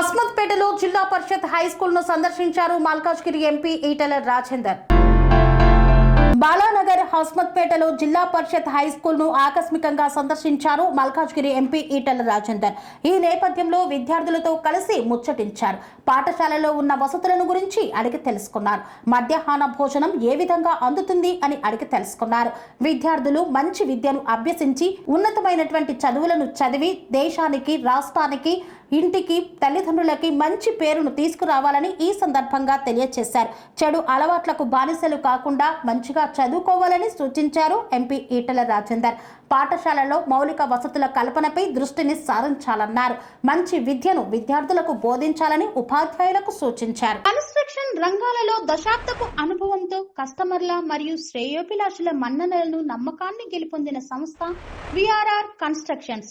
హస్మత్పేటలో జిల్లా పరిషత్ హై స్కూల్ను సందర్శించారు మల్కాజ్గిరి ఎంపీ ఈటల రాజేందర్. బాలానగర్ హస్మత్పేటలో జిల్లా పరిషత్ హై స్కూల్ను ఆకస్మికంగా సందర్శించారు మల్కాజ్గిరి ఎంపీ ఈటల రాజేందర్. ఈ నేపథ్యంలో విద్యార్థులతో కలిసి ముచ్చటించారు. పాఠశాలలో ఉన్న వసతులను గురించి అడిగి తెలుసుకున్నారు. మధ్యాహ్న భోజనం ఏ విధంగా అందుతుంది అని అడిగి తెలుసుకున్నారు. విద్యార్థులు మంచి విద్యను అభ్యసించి ఉన్నతమైనటువంటి చదువులను చదివి దేశానికి రాష్ట్రానికి ఇంటికి తల్లిదండ్రులకి మంచి పేరును తీసుకురావాలని ఈ సందర్భంగా తెలియజేశారు చెడు అలవాట్లకు బానిసలు కాకుండా మంచిగా చదువుకోవాలని సూచించారు ఎంపీ ఈటల రాజేందర్. పాఠశాలలో మౌలిక వసతుల కల్పనపై దృష్టిని సారించాలన్నారు. మంచి విద్యను విద్యార్థులకు బోధించాలని ఉపాధ్యాయులకు సూచించారు. కన్స్ట్రక్షన్ రంగాలలో దశాబ్దపు అనుభవంతో కస్టమర్ల మరియు శ్రేయోభిలాషుల మన్ననలను నమ్మకాన్ని గెలుపొందిన సంస్థ VRR constructions.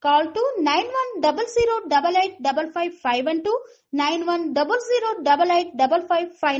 Call to 9100 double eight double five five and two nine one double zero double eight double five five.